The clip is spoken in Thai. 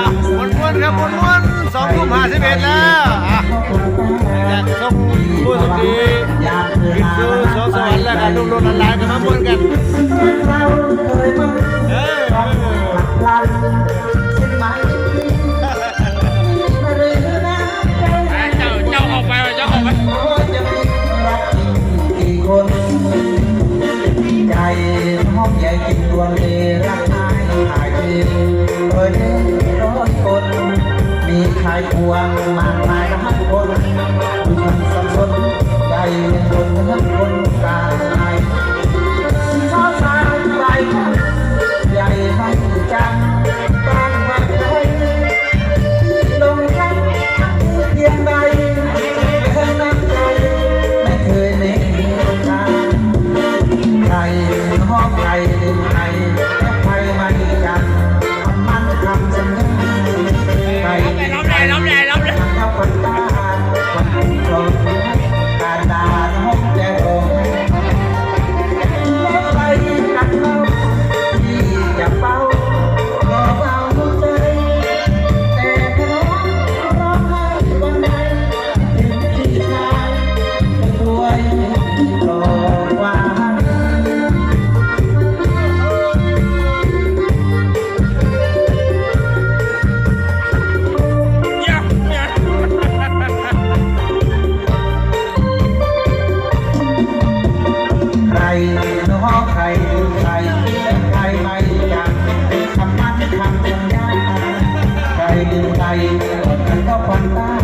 อะม้วนครับม้วนๆสองทุ่มห้าสิบเอ็ดแล้วอะอยากส่งผู้สุขีกินดูสองสวรรค์แล้วรับลูกๆหลานๆกันมาม้วนกันเฮ้ยเจ้าเจ้าออกไปเจ้าออกไปใจห้องใหญ่กินตัวเลยรักอายหายเดียวเอ้ย ใจดึงใจคนนั้นก็ฝันตา